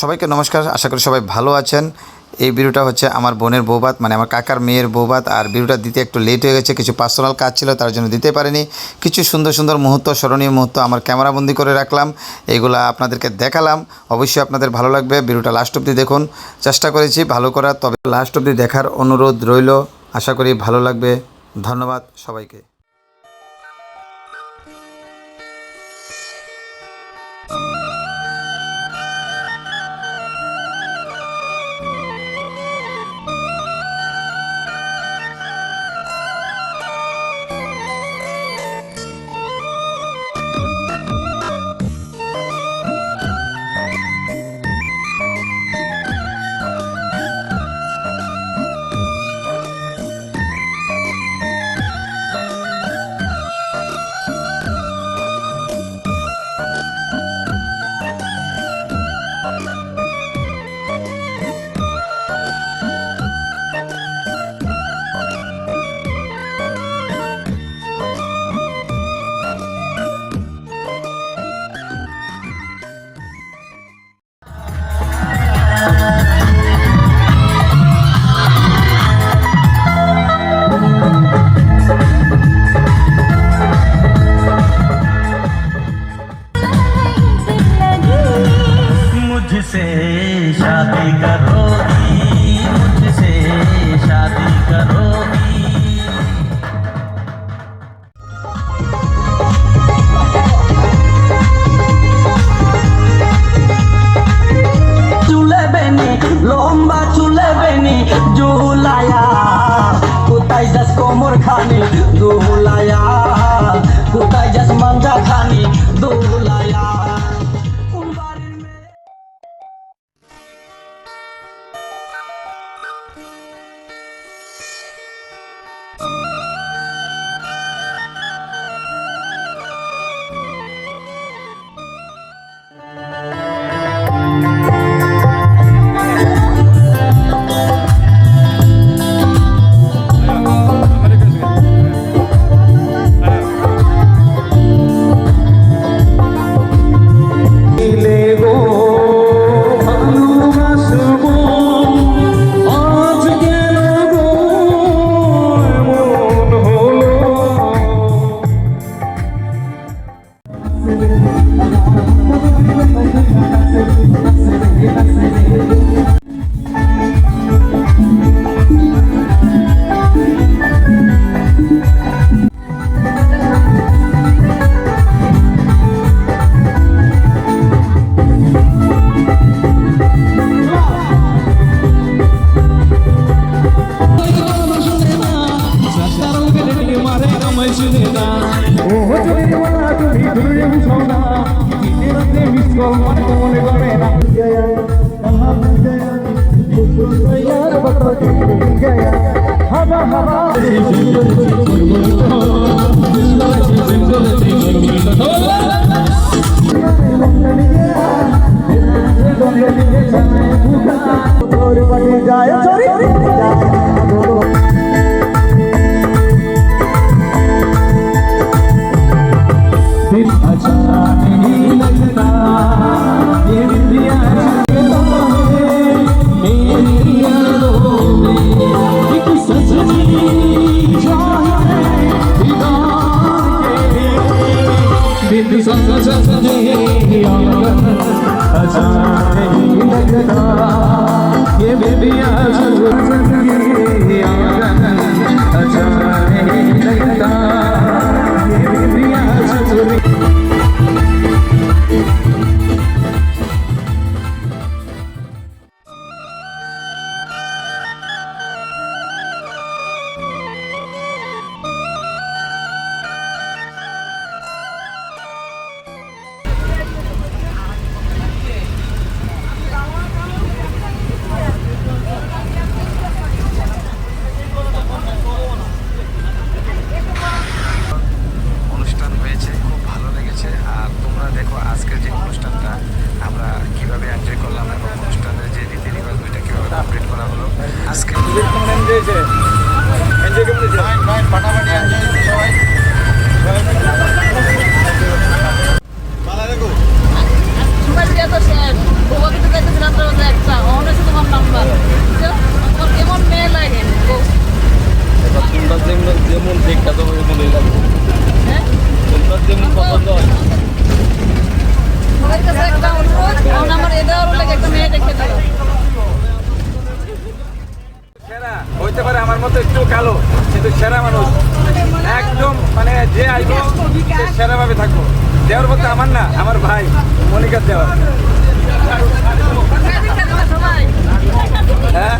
সবাইকে নমস্কার, আশা করি সবাই ভালো আছেন। এই ভিডিওটা হচ্ছে আমার বোনের বৌবাত মানে আমার কাকার মেয়ের বৌবাত আর ভিডিওটা দিতে একটু লেট হয়ে গেছে, কিছু পার্সোনাল কাজ ছিল, তার জন্য দিতে পারিনি। কিছু সুন্দর সুন্দর মুহূর্ত, স্মরণীয় মুহূর্ত আমার ক্যামেরাবন্দি করে রাখলাম, এইগুলা আপনাদেরকে দেখালাম। অবশ্যই আপনাদের ভালো লাগবে, ভিডিওটা লাস্ট অবধি দেখুন। চেষ্টা করেছি ভালো করার, তবে লাস্ট অবধি দেখার অনুরোধ রইল। আশা করি ভালো লাগবে। ধন্যবাদ সবাইকে। मुझसे शादी करोगी मुझसे शादी करोगी চুলে বেনি লম্বা চুলে বেনি জুলায়া কোথায় যাস কোমর খানি Carnaval. ये দেওয়ার বলতে আমার না আমার ভাই মনিকার দেওয়ার। হ্যাঁ?